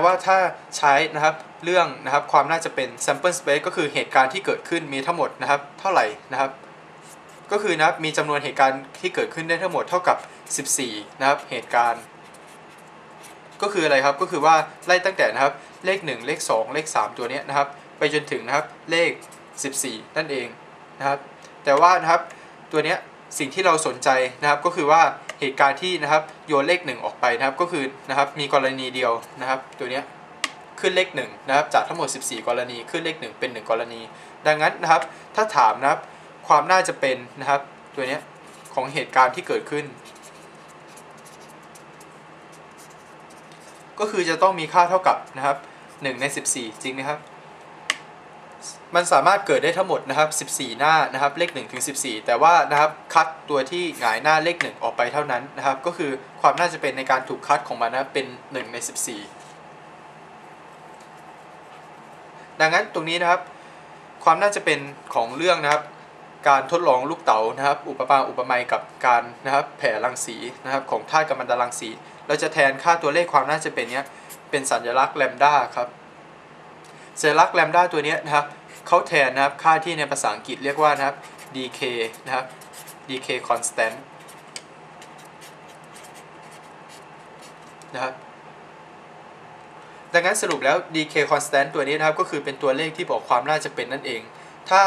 ว่าถ้าใช้นะครับเรื่องนะครับความน่าจะเป็น sample space ก็คือเหตุการณ์ที่เกิดขึ้นมีทั้งหมดนะครับเท่าไหร่นะครับ ก็คือนะครับมีจำนวนเหตุการณ์ที่เกิดขึ้นได้ทั้งหมดเท่ากับ 14 นะครับเหตุการณ์ ก็คืออะไรครับก็คือว่าไล่ตั้งแต่นะครับเลข 1 เลข 2 เลข 3 ตัวนี้นะครับ ไปจนถึงนะครับเลข 14 นั่นเองนะครับ แต่ว่านะครับตัวนี้สิ่งที่เราสนใจนะครับก็คือว่า เหตุการณ์ที่นะครับโยนเลข 1 ออกไปนะครับก็คือนะครับมีกรณีเดียวนะครับ ตัวเนี้ยขึ้นเลข1นะครับจากทั้งหมด 14 กรณีขึ้นเลข 1 เป็น 1 กรณี ดังนั้นนะครับ ถ้าถามนะครับความน่าจะเป็นนะครับตัวเนี้ยของเหตุการณ์ที่เกิดขึ้น ก็คือจะต้องมีค่าเท่ากับนะครับ1ใน 14 จริงไหมครับ มันสามารถเกิดได้ทั้งหมดนะครับ 14 หน้านะครับเลข1ถึง14 แต่ว่านะครับคัดตัวที่หงายหน้าเลข 1 ออกไปเท่านั้นนะครับ ก็คือความน่าจะเป็นในการถูกคัดของมันนะเป็น 1 ใน 14 ดังนั้นตรงนี้นะครับ ความน่าจะเป็นของเรื่องนะครับ การทดลองลูกเต๋านะครับ อุปมาอุปไมยกับการนะครับแผ่รังสีนะครับของธาตุกัมมันตรังสี เราจะแทนค่าตัวเลขความน่าจะเป็นเนี้ยเป็นสัญลักษณ์แลมด้าครับสัญลักษณ์แลมด้าตัวนี้นะครับ เขาแทนนะครับค่าที่ในภาษาอังกฤษเรียกว่านะครับ dk นะครับ dk constant นะครับดังนั้นสรุปแล้ว dk constant ตัวนี้นะครับก็คือเป็นตัวเลขที่บอกความน่าจะเป็นนั่นเอง ถ้า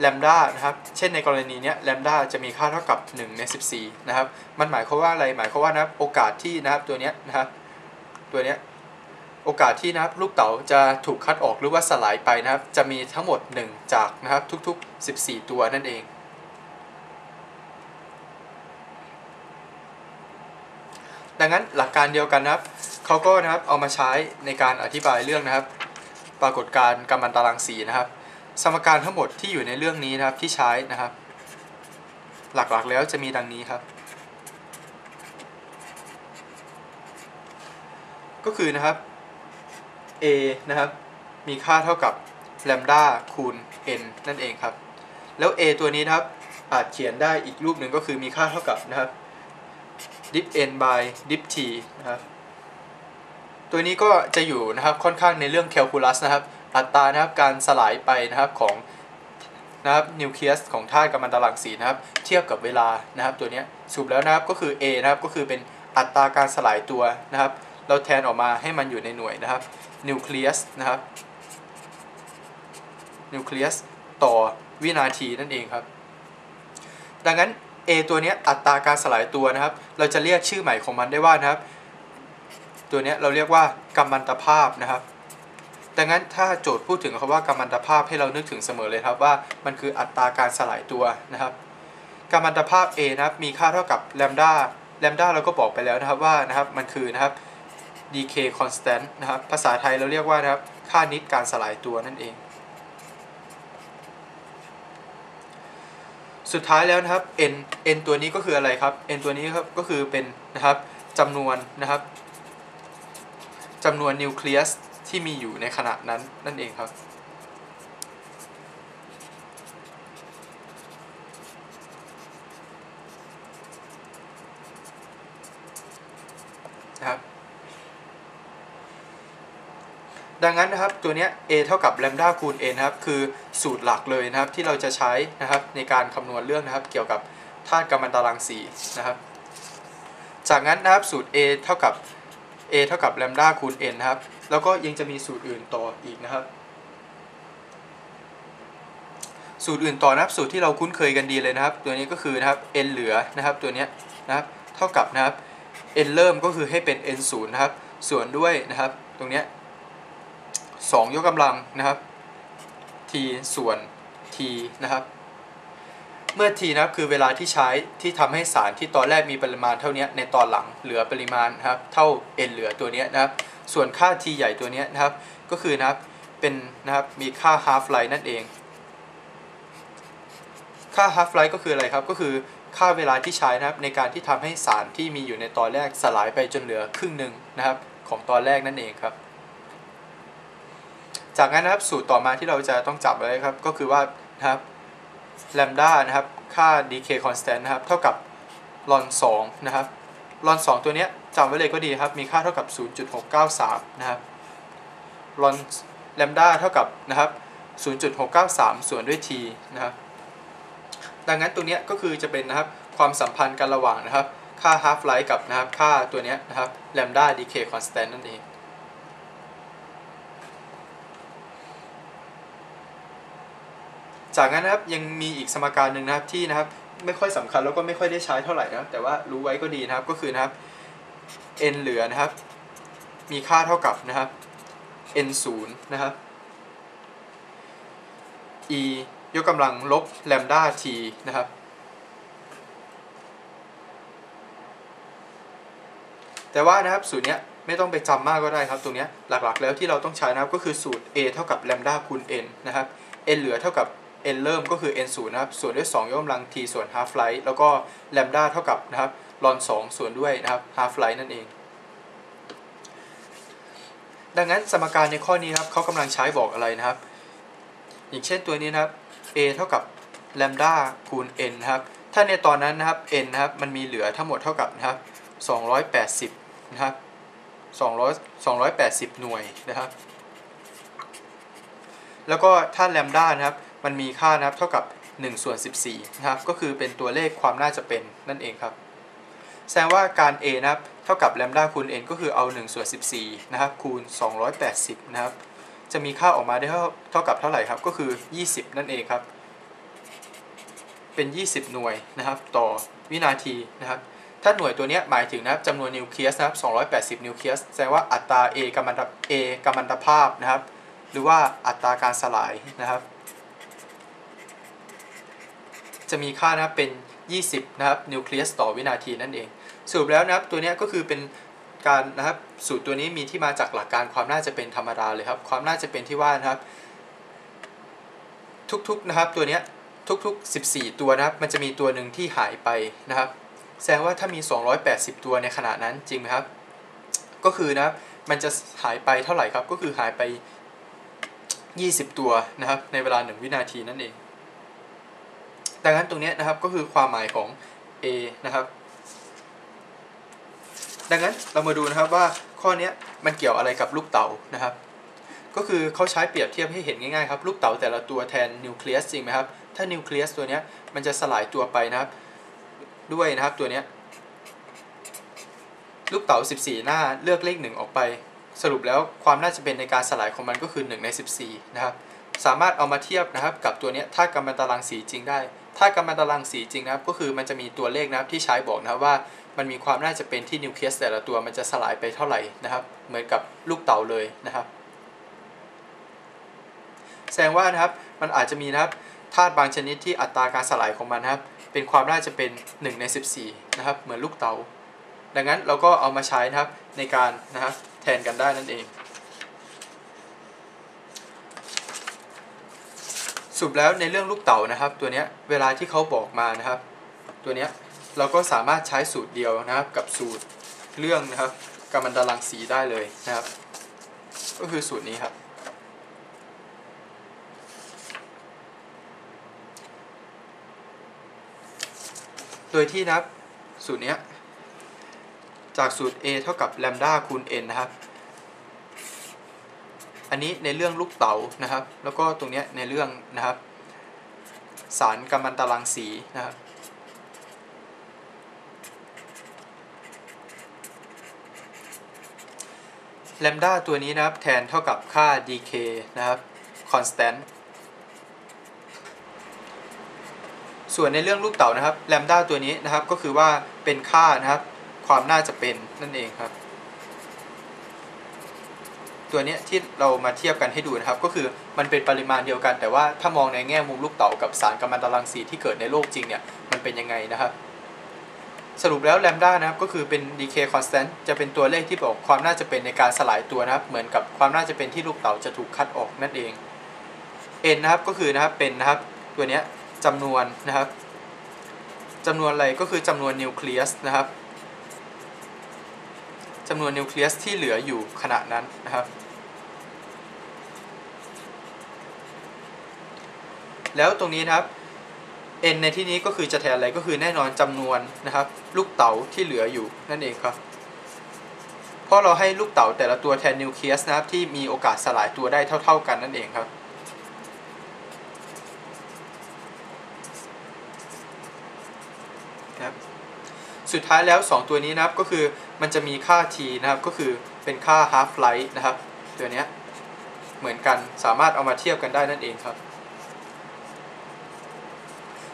แลมด้านะครับ เช่นในกรณีนี้แลมด้าจะมีค่าเท่ากับ 1 ใน 14 นะครับ มันหมายความว่าอะไร หมายความว่านะครับโอกาสที่นะครับตัวนี้นะครับ ตัวนี้ โอกาสที่นะครับลูกเต๋าจะถูกคัดออกหรือว่าสลายไปนะครับ จะมีทั้งหมด 1 จากนะครับทุกๆ 14 ตัวนั่นเอง ดังนั้นหลักการเดียวกันนะครับเขาก็นะครับเอามาใช้ในการอธิบายเรื่องนะครับ ปรากฏการณ์กัมมันตรังสีนะครับ สมการทั้งหมดที่อยู่ในเรื่องนี้นะครับที่ใช้นะครับ หลักๆแล้วจะมีดังนี้ครับก็คือนะครับ a นะครับ มีค่าเท่ากับแลมดาคูณ n นั่นเองครับ แล้ว a ตัวนี้นะครับ อาจเขียนได้อีกรูปหนึ่งก็คือมีค่าเท่ากับนะครับ dip n by dip t นะครับตัวนี้ก็จะอยู่นะครับค่อนข้างในเรื่องแคลคูลัสนะครับ อัตรานะครับการสลายไปนะครับของนะครับนิวเคลียสของธาตุกัมมันตรังสีนะครับ เทียบกับเวลานะครับ ตัวนี้สรุปแล้วนะครับก็คือ a นะครับก็คือเป็นอัตราการสลายตัวนะครับ เราแทนออกมาให้มันอยู่ในหน่วยนะครับนิวเคลียสนะครับนิวเคลียสต่อวินาทีนั่นเองครับ ดังนั้น a ตัวนี้อัตราการสลายตัวนะครับ เราจะเรียกชื่อใหม่ของมันได้ว่านะครับ ตัวนี้เราเรียกว่ากัมมันตภาพนะครับดังนั้นถ้าโจทย์พูดถึงคำว่ากัมมันตภาพให้เรานึกถึงเสมอเลยครับว่ามันคืออัตราการสลายตัวนะครับกัมมันตภาพ a นะครับมีค่าเท่ากับแลมดาแลมดาเราก็บอกไปแล้วนะครับว่านะครับมันคือนะครับ dk constant นะครับ ภาษาไทยเราเรียกว่านะครับ ค่านิดการสลายตัวนั่นเอง สุดท้ายแล้วนะครับ n n ตัวนี้ก็คืออะไรครับ n ตัวนี้ครับก็คือเป็นนะครับจำนวนนะครับจำนวนนิวเคลียสที่มีอยู่ในขณะนั้นนั่นเองครับ ดังนั้นนะครับตัวนี้ a เท่ากับแลมดาคูณ n นะครับคือสูตรหลักเลยนะครับที่เราจะใช้นะครับในการคำนวณเรื่องนะครับ เกี่ยวกับธาตุกัมมันตรังสีนะครับ จากนั้นนะครับสูตร a เท่ากับ a เท่ากับแลมดาคูณ n นะครับ แล้วก็ยังจะมีสูตรอื่นต่ออีกนะครับ สูตรอื่นต่อนะครับสูตรที่เราคุ้นเคยกันดีเลยนะครับ ตัวนี้ก็คือนะครับ n เหลือนะครับตัวนี้นะครับเท่ากับนะครับ n เริ่มก็คือให้เป็น n 0นะครับส่วนด้วยนะครับ ตรงนี้ 2 ยกกำลังนะครับ t ส่วน t นะครับ เมื่อ t นะครับคือเวลาที่ใช้ที่ทำให้สารที่ตอนแรกมีปริมาณเท่านี้ในตอนหลังเหลือปริมาณนะครับ เท่า n เหลือตัวนี้นะครับ ส่วนค่า t ใหญ่ตัวนี้นะครับ ก็คือนะครับเป็นนะครับมีค่า half life นั่นเอง ค่า half life ก็คืออะไรครับก็คือค่าเวลาที่ใช้นะครับในการที่ทำให้สารที่มีอยู่ในตอนแรกสลายไปจนเหลือครึ่งหนึ่งนะครับ ของตอนแรกนั่นเองครับ จากนั้นนะครับสูตรต่อมาที่เราจะต้องจับไว้ครับ ก็คือว่านะครับแลมด้านะครับ ค่า dk constant นะครับ เท่ากับลอน2นะครับลอน2ตัวเนี้ยจำไว้เลยก็ดีครับ มีค่าเท่ากับ 0.693 นะครับลอนแลมดาเท่ากับนะครับ 0.693 ส่วนด้วย t นะครับ ดังนั้นตัวเนี้ยก็คือจะเป็นนะครับความสัมพันธ์กันระหว่างนะครับ ค่า half life กับนะครับค่าตัวเนี้ยนะครับ lambda decay constant นั่นเอง จากนั้นนะครับยังมีอีกสมการหนึ่งนะครับที่นะครับไม่ค่อยสำคัญแล้วก็ไม่ค่อยได้ใช้เท่าไหร่นะแต่ว่ารู้ไว้ก็ดีนะครับก็คือนะครับ n เหลือนะครับ มีค่าเท่ากับนะครับ n 0นะครับ e ยกกำลังลบแลมดา t นะครับ แต่ว่านะครับสูตรเนี้ยไม่ต้องไปจำมากก็ได้ครับตรงเนี้ยหลักๆแล้วที่เราต้องใช้นะครับก็คือสูตร a เท่ากับแลมดาคูณ n นะครับ n เหลือเท่ากับ n เริ่มก็คือ n 0นะครับส่วนด้วย 2 ยกกำลัง t ส่วน half life แล้วก็แลมดาเท่ากับนะครับลอน 2 ส่วนด้วยนะครับ half life นั่นเอง ดังนั้นสมการในข้อนี้ครับเขากำลังใช้บอกอะไรนะครับ อย่างเช่นตัวนี้นะครับ a เท่ากับแลมดาคูณ n นะครับ ถ้าในตอนนั้นนะครับ n นะครับมันมีเหลือทั้งหมดเท่ากับนะครับ280นะครับ200 280 หน่วยนะครับ แล้วก็ถ้าแลมดานะครับ มันมีค่านะครับเท่ากับ1ส่วน14นะครับก็คือเป็นตัวเลขความน่าจะเป็นนั่นเองครับ แสดงว่าการ a นะครับเท่ากับแลมดาคูณ n ก็คือเอา1ส่วน14นะครับคูณ 280นะครับจะมีค่าออกมาได้เท่าเท่ากับเท่าไหร่ครับก็คือ 20 นั่นเองครับ เป็น 20 หน่วยนะครับ ต่อวินาทีนะครับ ถ้าหน่วยตัวนี้หมายถึงนะครับจำนวนนิวเคลียสนะครับ 280 นิวเคลียสแสดงว่าอัตรา A กัมมันต A กัมมันตภาพนะครับ หรือว่าอัตราการสลายนะครับ จะมีค่านะครับเป็น 20 นะครับนิวเคลียสต่อวินาทีนั่นเองสรุปแล้วนะครับตัวนี้ก็คือเป็นการนะครับสูตรตัวนี้มีที่มาจากหลักการความน่าจะเป็นธรรมดาเลยครับ ความน่าจะเป็นที่ว่านะครับ ทุกๆนะครับตัวนี้ทุกๆ 14 ตัวนะครับ มันจะมีตัวหนึ่งที่หายไปนะครับ แสดงว่าถ้ามี 280 ตัวในขณะนั้นจริงไหมครับ ก็คือนะครับมันจะหายไปเท่าไหร่ครับ ก็คือหายไป 20 ตัวนะครับ ในเวลา 1 วินาทีนั่นเอง ดังนั้นตรงนี้นะครับก็คือความหมายของ A นะครับ ดังนั้นเรามาดูนะครับว่าข้อนี้มันเกี่ยวอะไรกับลูกเต๋านะครับ ก็คือเขาใช้เปรียบเทียบให้เห็นง่ายๆครับลูกเต๋าแต่ละตัวแทนนิวเคลียสจริงไหมครับถ้านิวเคลียสตัวนี้มันจะสลายตัวไปนะครับ ด้วยนะครับตัวนี้ลูกเต๋า 14 หน้าเลือกเลข 1 ออกไป สรุปแล้วความน่าจะเป็นในการสลายของมันก็คือ 1 ใน 14 นะครับ สามารถเอามาเทียบนะครับกับตัวนี้ถ้ากำมันตารางสีจริงได้ ถ้ากำมมันตารางสีจริงนะครับ ก็คือมันจะมีตัวเลขนะครับที่ใช้บอกนะครับว่ามันมีความน่าจะเป็นที่นิวเคลียสแต่ละตัวมันจะสลายไปเท่าไหร่นะครับ เหมือนกับลูกเต๋าเลยนะครับ แสดงว่านะครับมันอาจจะมีนะครับธาตุบางชนิดที่อัตราการสลายของมันนะครับ เป็นความน่าจะเป็น 1 ใน 14 นะครับ เหมือนลูกเต๋าดังนั้นเราก็เอามาใช้นะครับในการนะครับแทนกันได้นั่นเอง สรุปแล้วในเรื่องลูกเต๋านะครับ ตัวเนี้ยเวลาที่เขาบอกมานะครับ ตัวเนี้ยเราก็สามารถใช้สูตรเดียวนะครับ กับสูตรเรื่องนะครับกัมมันตรังสีได้เลยนะครับ ก็คือสูตรนี้ครับ โดยที่นะครับสูตรเนี้ยจากสูตร a เท่ากับแลมดาคูณ n นะครับ อันนี้ในเรื่องลูกเต๋านะครับ แล้วก็ตรงนี้ในเรื่องนะครับ สารกัมมันตรังสีนะครับแลมด้าตัวนี้นะครับแทนเท่ากับค่า dk นะครับ constant ส่วนในเรื่องลูกเต๋านะครับแลมด้าตัวนี้นะครับก็คือว่าเป็นค่านะครับ ความน่าจะเป็นนั่นเองครับ ตัวนี้ที่เรามาเทียบกันให้ดูนะครับ ก็คือมันเป็นปริมาณเดียวกัน แต่ว่าถ้ามองในแง่มุมลูกเต๋ากับสารกัมมันตรังสีที่เกิดในโลกจริงเนี่ยมันเป็นยังไงนะครับสรุปแล้วแลมดานะครับก็คือเป็น decay constant จะเป็นตัวเลขที่บอกความน่าจะเป็นในการสลายตัวนะครับ เหมือนกับความน่าจะเป็นที่ลูกเต๋าจะถูกคัดออกนั่นเอง n นะครับก็คือนะครับเป็นนะครับตัวเนี้ยจำนวนนะครับจำนวนอะไรก็คือจำนวนนิวเคลียสนะครับ จำนวนนิวเคลียสที่เหลืออยู่ขณะนั้นนะครับ แล้วตรงนี้นะครับ n ในที่นี้ก็คือจะแทนอะไรก็คือแน่นอนจำนวนนะครับ ลูกเต๋าที่เหลืออยู่นั่นเองครับเพราะเราให้ลูกเต๋าแต่ละตัวแทนนิวเคลียสนะครับที่มีโอกาสสลายตัวได้เท่า ๆ กันนั่นเองครับ สุดท้ายแล้ว 2 ตัวนี้นะครับก็คือมันจะมีค่า t นะครับก็คือเป็นค่า half life นะครับ ตัวนี้เหมือนกันสามารถเอามาเทียบกันได้นั่นเองครับ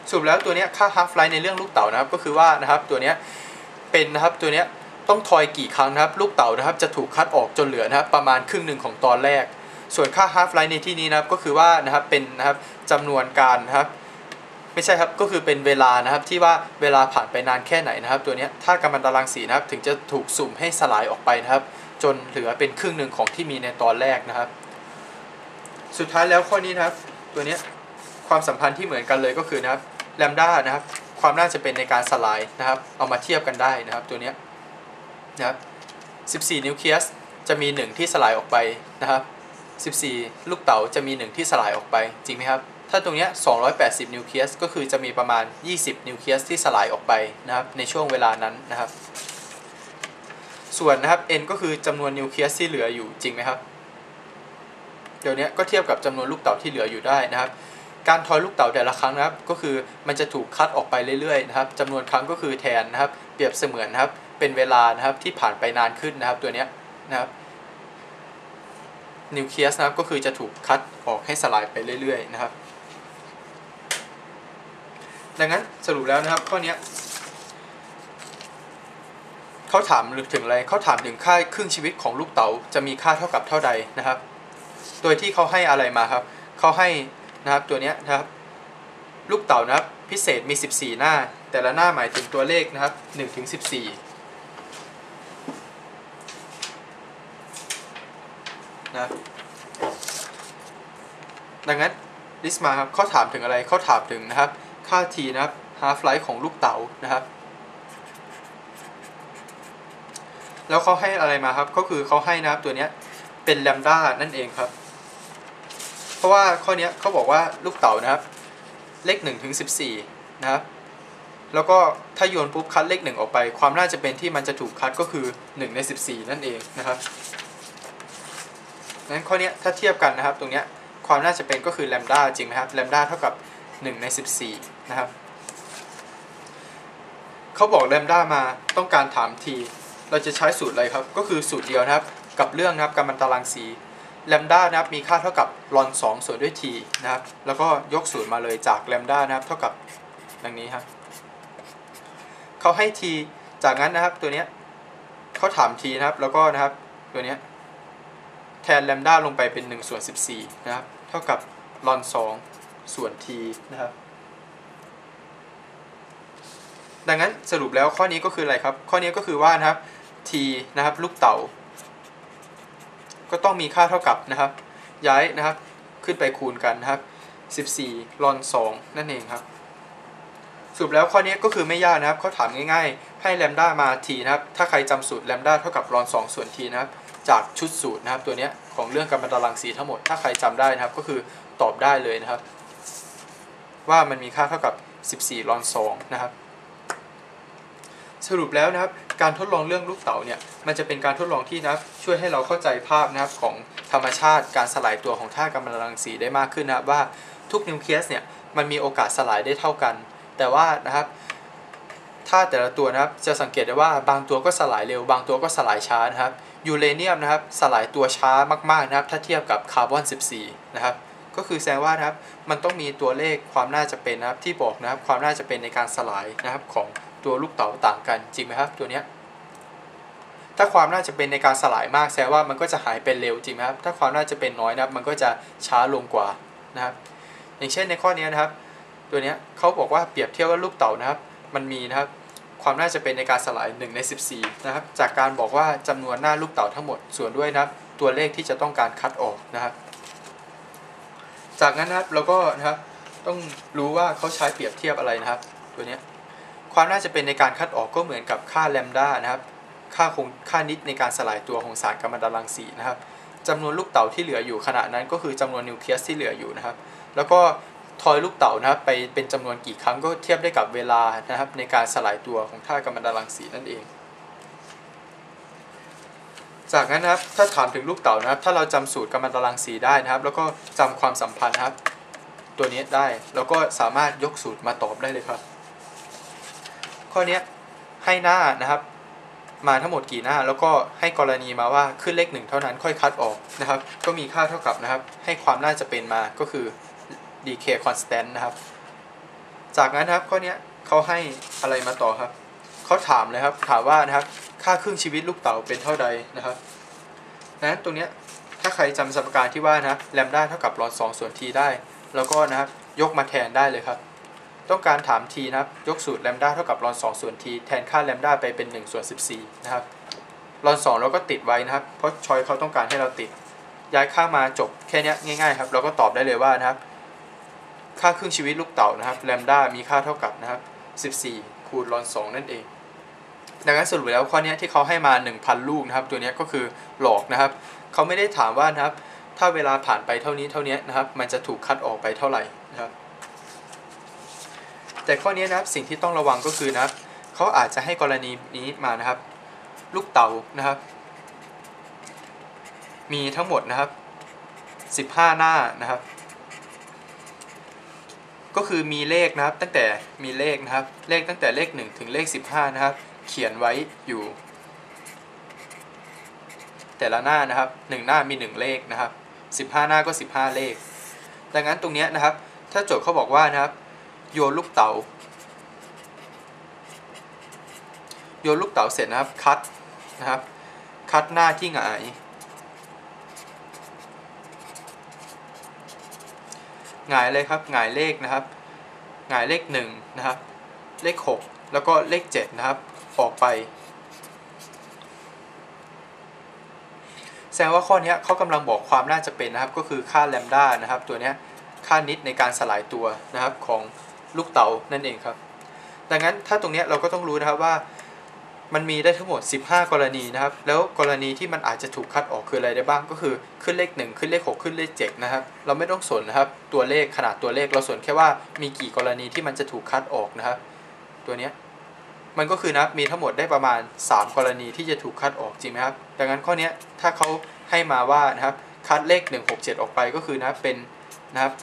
สรุปแล้วตัวนี้ค่า half life ในเรื่องลูกเต๋านะครับก็คือว่านะครับตัวนี้เป็นนะครับตัวนี้ต้องทอยกี่ครั้งนะครับ ลูกเต๋านะครับจะถูกคัดออกจนเหลือนะครับประมาณครึ่งหนึ่งของตอนแรก ส่วนค่า half life ในที่นี้นะครับก็คือว่านะครับเป็นนะครับจำนวนการนะครับ ไม่ใช่ครับก็คือเป็นเวลานะครับที่ว่าเวลาผ่านไปนานแค่ไหนนะครับ ตัวนี้ถ้ากัมมันตรังสีนะครับถึงจะถูกสุ่มให้สลายออกไปนะครับ จนเหลือเป็นครึ่งหนึ่งของที่มีในตอนแรกนะครับ สุดท้ายแล้วข้อนี้นะครับ ตัวนี้ความสัมพันธ์ที่เหมือนกันเลยก็คือนะครับแลมด้านะครับความน่าจะเป็นในการสลายนะครับ เอามาเทียบกันได้นะครับตัวนี้นะครับ 14 นิวเคลียสจะมี 1 ที่สลายออกไปนะครับ 14 ลูกเต๋าจะมี 1 ที่สลายออกไปจริงไหมครับ ถ้าตรงนี้ 280 นิวเคลียส ก็คือจะมีประมาณ 20 นิวเคลียสที่สลายออกไปนะครับในช่วงเวลานั้นนะครับ ส่วนนะครับ n ก็คือจำนวนนิวเคลียสที่เหลืออยู่จริงไหมครับ เดี๋ยวนี้ก็เทียบกับจำนวนลูกเต๋าที่เหลืออยู่ได้นะครับ การทอยลูกเต๋าแต่ละครั้งนะครับ ก็คือมันจะถูกคัดออกไปเรื่อยๆนะครับจำนวนครั้งก็คือแทนนะครับ เปรียบเสมือนนะครับ เป็นเวลานะครับที่ผ่านไปนานขึ้นนะครับตัวนี้นะครับนิวเคลียสนะครับก็คือจะถูกคัดออกให้สลายไปเรื่อยๆนะครับ ดังนั้นสรุปแล้วนะครับข้อนี้เขาถามถึงอะไรเขาถามถึงค่าครึ่งชีวิตของลูกเต๋าจะมีค่าเท่ากับเท่าใดนะครับ โดยที่เขาให้อะไรมาครับเขาให้นะครับตัวนี้นะครับ ลูกเต๋านะครับ พิเศษมี 14 หน้า แต่ละหน้าหมายถึงตัวเลขนะครับ1ถึง14นะดังนั้นลิสมาครับเขาถามถึงอะไรเขาถามถึงนะครับ ค่า t นะครับ half life ของลูกเต๋านะครับ แล้วเขาให้อะไรมาครับ ก็คือเขาให้นะครับตัวเนี้ยเป็นแลมด้านั่นเองครับ เพราะว่าข้อนี้เขาบอกว่าลูกเต๋านะครับ เลข1ถึง14 นะครับ แล้วก็ถ้าโยนปุ๊บคัดเลข 1 ออกไป ความน่าจะเป็นที่มันจะถูกคัดก็คือ 1 ใน 14 นั่นเองนะครับงั้นข้อนี้ถ้าเทียบกันนะครับตรงเนี้ยความน่าจะเป็นก็คือแลมด้าจริงไหมครับแลมด้าเท่ากับ 1 ใน 14 นะครับเขาบอกแลมด้ามาต้องการถามทีเราจะใช้สูตรอะไรครับ ก็คือสูตรเดียวนะครับ กับเรื่องนะครับกัมมันตารางสีแลมด้านะครับมีค่าเท่ากับลอน2ส่วนด้วย t นะครับ แล้วก็ยกสูตรมาเลยจากแลมด้านะครับเท่ากับดังนี้ครับเขาให้ t จากนั้นนะครับตัวเนี้ยเขาถาม t นะครับ แล้วก็นะครับตัวเนี้ยแทนแลมด้าลงไปเป็น1ส่วน14นะครับ เท่ากับลอน2ส่วน t นะครับ ดังนั้นสรุปแล้วข้อนี้ก็คืออะไรครับ ข้อนี้ก็คือว่านะครับ t นะครับลูกเต๋าก็ต้องมีค่าเท่ากับนะครับ ย้ายนะครับขึ้นไปคูณกันนะครับ 14ลอน2นั่นเองครับสรุปแล้วข้อนี้ก็คือไม่ยากนะครับเขาถามง่ายๆ ให้แลมด้ามา t นะครับ ถ้าใครจำสูตรแลมด้าเท่ากับลอน2ส่วน t นะครับ จากชุดสูตรนะครับ ตัวนี้ของเรื่องกัมมันตรังสีทั้งหมด ถ้าใครจำได้นะครับ ก็คือตอบได้เลยนะครับ ว่ามันมีค่าเท่ากับ 14ลอน2นะครับ สรุปแล้วนะครับการทดลองเรื่องลูกเต๋าเนี่ยมันจะเป็นการทดลองที่นะครับช่วยให้เราเข้าใจภาพนะครับของธรรมชาติการสลายตัวของธาตุกัมมันตรังสีได้มากขึ้นนะว่าทุกนิวเคลียสเนี่ยมันมีโอกาสสลายได้เท่ากัน แต่ว่านะครับธาตุแต่ละตัวนะครับจะสังเกตได้ว่าบางตัวก็สลายเร็ว บางตัวก็สลายช้านะครับยูเรเนียมนะครับสลายตัวช้ามากๆนะครับถ้าเทียบกับคาร์บอน 14 นะครับก็คือแสดงว่านะครับมันต้องมีตัวเลขความน่าจะเป็นนะครับที่บอกนะครับความน่าจะเป็นในการสลายนะครับของ ตัวลูกเต๋าต่างกันจริงไหมครับตัวเนี้ยถ้าความน่าจะเป็นในการสลายมากแสดงว่ามันก็จะหายไปเร็วจริงไหมครับถ้าความน่าจะเป็นน้อยนะครับ มันก็จะช้าลงกว่านะครับ อย่างเช่นในข้อนี้นะครับ ตัวเนี้ยเขาบอกว่าเปรียบเทียบว่าลูกเต๋านะครับ มันมีนะครับความน่าจะเป็นในการสลาย1ใน14 นะครับ จากการบอกว่าจำนวนหน้าลูกเต๋าทั้งหมดส่วนด้วยนะครับ ตัวเลขที่จะต้องการคัดออกนะครับ จากนั้นนะครับเราก็นะครับต้องรู้ว่าเขาใช้เปรียบเทียบอะไรนะครับ ตัวเนี้ย ความน่าจะเป็นในการคัดออกก็เหมือนกับค่าแลมดานะครับ ค่าคงค่านิดในการสลายตัวของสารกัมมันตรังสีนะครับจำนวนลูกเต๋าที่เหลืออยู่ขณะนั้นก็คือจำนวนนิวเคลียสที่เหลืออยู่นะครับ แล้วก็ทอยลูกเต๋านะครับไปเป็นจำนวนกี่ครั้งก็เทียบได้กับเวลานะครับ ในการสลายตัวของธาตุกัมมันตรังสีนั่นเอง จากนั้นนะครับถ้าถามถึงลูกเต๋านะครับ ถ้าเราจำสูตรกัมมันตรังสีได้นะครับ แล้วก็จำความสัมพันธ์นะครับ ตัวนี้ได้แล้วก็สามารถยกสูตรมาตอบได้เลยครับ ข้อนี้ให้หน้านะครับ มาทั้งหมดกี่หน้า แล้วก็ให้กรณีมาว่าขึ้นเลขหนึ่งเท่านั้นค่อยคัดออกนะครับ ก็มีค่าเท่ากับนะครับ ให้ความน่าจะเป็นมาก็คือ dk constant นะครับ จากนั้นนะครับข้อนี้เขาให้อะไรมาต่อครับเขาถามเลยครับถามว่านะครับค่าครึ่งชีวิตลูกเต๋าเป็นเท่าใดนะครับนั้นตรงนี้ถ้าใครจำสมการที่ว่านะแลมด้าเท่ากับลอน2ส่วน t ได้ แล้วก็นะครับยกมาแทนได้เลยครับ ต้องการถาม t นะครับ ยกสูตรแลมด้าเท่ากับลอน2ส่วน t แทนค่าแลมด้าไปเป็น1ส่วน14 นะครับลอน2เราก็ติดไว้นะครับ เพราะชอยเขาต้องการให้เราติด ย้ายค่ามาจบแค่นี้ง่ายๆครับ เราก็ตอบได้เลยว่านะครับ ค่าครึ่งชีวิตลูกเต่านะครับแลมด้ามีค่าเท่ากับนะครับ 14 คูณลอน2นั่นเอง ดังนั้นสรุปแล้วข้อนี้ที่เขาให้มา 1,000 ลูกนะครับ ตัวนี้ก็คือหลอกนะครับ เขาไม่ได้ถามว่านะครับ ถ้าเวลาผ่านไปเท่านี้เท่านี้นะครับ มันจะถูกคัดออกไปเท่าไหร่ แต่ข้อนี้นะครับสิ่งที่ต้องระวังก็คือนะครับเขาอาจจะให้กรณีนี้มานะครับ ลูกเต่านะครับ มีทั้งหมดนะครับ 15 หน้านะครับ ก็คือมีเลขนะครับตั้งแต่มีเลขนะครับ เลขตั้งแต่เลข 1 ถึงเลข 15 นะครับ เขียนไว้อยู่ แต่ละหน้านะครับ 1 หน้ามี 1 เลขนะครับ 15 หน้าก็ 15 เลข ดังนั้นตรงนี้นะครับ ถ้าโจทย์เขาบอกว่านะครับ โยนลูกเต๋าโยนลูกเต๋าเสร็จนะครับ คัดนะครับ คัดหน้าที่หงาย หงายเลยครับ หงายเลขนะครับ หงายเลข1นะครับ เลข 6 แล้วก็เลข 7 นะครับ ออกไป แสดงว่าข้อนี้เขากำลังบอกความน่าจะเป็นนะครับ ก็คือค่าแลมด้านะครับ ตัวนี้ค่านิดในการสลายตัวนะครับของ ลูกเต๋านั่นเองครับ ดังนั้นถ้าตรงนี้เราก็ต้องรู้นะครับว่ามันมีได้ทั้งหมด 15 กรณีนะครับ แล้วกรณีที่มันอาจจะถูกคัดออกคืออะไรได้บ้าง ก็คือขึ้นเลข 1 ขึ้นเลข 6 ขึ้นเลข7นะครับ เราไม่ต้องสนนะครับ ตัวเลขขนาดตัวเลขเราสนแค่ว่ามีกี่กรณีที่มันจะถูกคัดออกนะครับ ตัวนี้มันก็คือนะมีทั้งหมดได้ประมาณ 3 กรณีที่จะถูกคัดออกจริงไหมครับ ดังนั้นข้อนี้ถ้าเขาให้มาว่านะครับคัดเลข 1 6 7 ออกไปก็คือนะเป็นนะครับ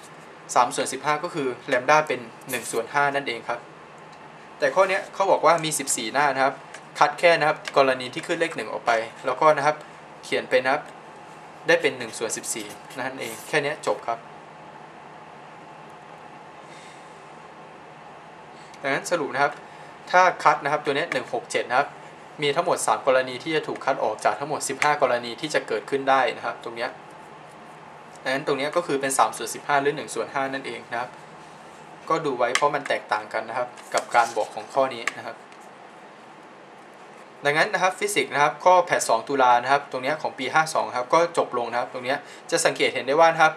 3ส่วน15 ก็คือแลมด้าเป็น1ส่วน5นั่นเองครับ แต่ข้อนี้เขาบอกว่ามี 14 หน้านะครับ คัดแค่นะครับกรณีที่ขึ้นเลข 1 ออกไป แล้วก็นะครับเขียนเป็นนะครับได้เป็น1ส่วน14 นั่นเอง แค่นี้จบครับดังนั้นสรุปนะครับ ถ้าคัดนะครับตัวนี้ 167 นะครับ มีทั้งหมด 3 กรณีที่จะถูกคัดออกจากทั้งหมด 15 กรณีที่จะเกิดขึ้นได้นะครับ ตรงนี้ ดังนั้นตรงนี้ก็คือเป็น3ส่วน15 หรือ1ส่วน5นั่นเองนะครับ ก็ดูไว้เพราะมันแตกต่างกันนะครับ กับการบอกของข้อนี้นะครับ ดังนั้นนะครับฟิสิกส์นะครับข้อแพท2ตุลานะครับ ตรงนี้ของปี 52ครับก็จบลงนะครับ ตรงนี้จะสังเกตเห็นได้ว่านะครับ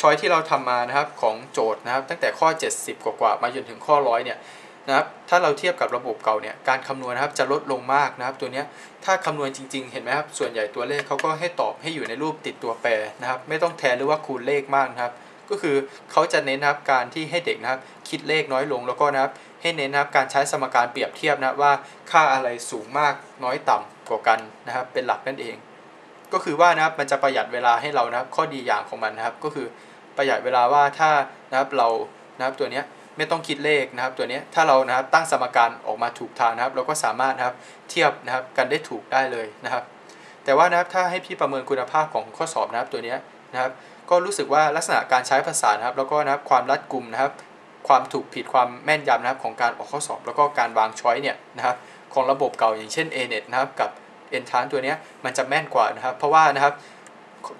ช้อยที่เราทำมานะครับของโจทย์นะครับ ตั้งแต่ข้อ 70 กว่าๆมาจนถึงข้อร้อยเนี่ย นะครับถ้าเราเทียบกับระบบเก่าเนี่ยการคำนวณนะครับจะลดลงมากนะครับ ตัวนี้ถ้าคำนวณจริง ๆ เห็นไหมครับส่วนใหญ่ตัวเลขเขาก็ให้ตอบให้อยู่ในรูปติดตัวแปรนะครับ ไม่ต้องแทนหรือว่าคูณเลขมากนะครับ ก็คือเขาจะเน้นนะครับการที่ให้เด็กนะครับ คิดเลขน้อยลงแล้วก็นะครับ ให้เน้นนะครับการใช้สมการเปรียบเทียบนะว่าค่าอะไรสูงมากน้อยต่ำกว่ากันนะครับ เป็นหลักนั่นเอง ก็คือว่านะครับมันจะประหยัดเวลาให้เรานะครับ ข้อดีอย่างของมันนะครับ ก็คือประหยัดเวลาว่าถ้านะครับเรานะครับตัวเนี้ย ไม่ต้องคิดเลขนะครับ ตัวนี้ถ้าเรานะครับตั้งสมการออกมาถูกทางนะครับ เราก็สามารถนะครับเทียบนะครับกันได้ถูกได้เลยนะครับ แต่ว่านะครับถ้าให้พี่ประเมินคุณภาพของข้อสอบนะครับตัวนี้นะครับ ก็รู้สึกว่าลักษณะการใช้ภาษานะครับ แล้วก็นะครับความรัดกุมนะครับ ความถูกผิดความแม่นยำนะครับของการออกข้อสอบ แล้วก็การวางช้อยเนี่ยนะครับของระบบเก่าอย่างเช่น ANET นะครับกับ Entrance ตัวนี้มันจะแม่นกว่านะครับ เพราะว่านะครับ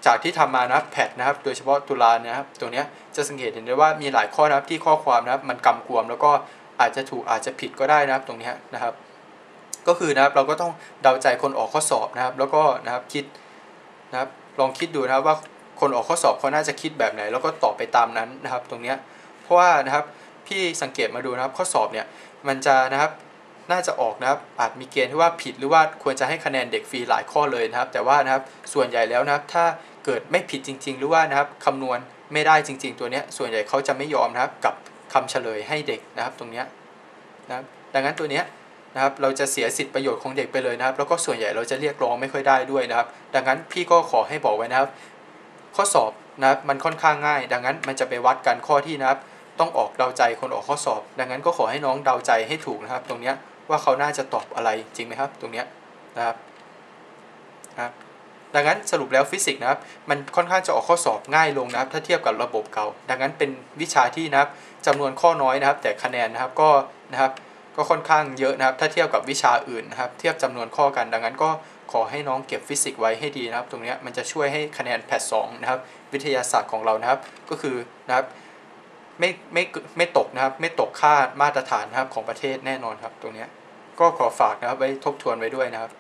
จากที่ทำมานะแพทนะครับ โดยเฉพาะตุลานะครับ ตัวนี้จะสังเกตเห็นได้ว่ามีหลายข้อนะครับที่ข้อความนะครับมันกำกวมแล้วก็อาจจะถูกอาจจะผิดก็ได้นะครับตรงนี้นะครับ ก็คือนะครับเราก็ต้องเดาใจคนออกข้อสอบนะครับ แล้วก็นะครับคิดนะครับลองคิดดูนะครับว่าคนออกข้อสอบเขาน่าจะคิดแบบไหน แล้วก็ตอบไปตามนั้นนะครับ ตรงนี้เพราะว่านะครับพี่สังเกตมาดูนะครับข้อสอบเนี่ยมันจะนะครับ น่าจะออกนะครับ อาจมีเกณฑ์ที่ว่าผิดหรือว่าควรจะให้คะแนนเด็กฟรีหลายข้อเลยนะครับ แต่ว่านะครับส่วนใหญ่แล้วนะครับถ้าเกิดไม่ผิดจริง ๆ หรือว่านะครับคำนวณไม่ได้จริง ๆ ตัวนี้ส่วนใหญ่เขาจะไม่ยอมนะครับกับคำเฉลยให้เด็กนะครับตรงนี้นะครับดังนั้นตัวนี้นะครับเราจะเสียสิทธิประโยชน์ของเด็กไปเลยนะครับ แล้วก็ส่วนใหญ่เราจะเรียกร้องไม่ค่อยได้ด้วยนะครับ ดังนั้นพี่ก็ขอให้บอกไว้นะครับ ข้อสอบนะครับมันค่อนข้างง่าย ดังนั้นมันจะไปวัดกันข้อที่นะครับ ต้องออกเดาใจคนออกข้อสอบ ดังนั้นก็ขอให้น้องเดาใจให้ถูกนะครับ ตรงเนี้ย ว่าเขาน่าจะตอบอะไรจริงไหมครับ ตรงเนี้ยนะครับนะครับดังนั้นสรุปแล้วฟิสิกส์นะครับ มันค่อนข้างจะออกข้อสอบง่ายลงนะครับ ถ้าเทียบกับระบบเก่า ดังนั้นเป็นวิชาที่นะครับจำนวนข้อน้อยนะครับ แต่คะแนนนะครับก็นะครับก็ค่อนข้างเยอะนะครับ ถ้าเทียบกับวิชาอื่นนะครับ เทียบจำนวนข้อกัน ดังนั้นก็ขอให้น้องเก็บฟิสิกส์ไว้ให้ดีนะครับ ตรงเนี้ยมันจะช่วยให้คะแนนแพทสองนะครับ วิทยาศาสตร์ของเรานะครับ ก็คือนะครับ ไม่ไม่ไม่ตกนะครับ ไม่ตกค่ามาตรฐานนะครับของประเทศแน่นอนครับตรงนี้ก็ขอฝากนะครับไว้ทบทวนไว้ด้วยนะครับ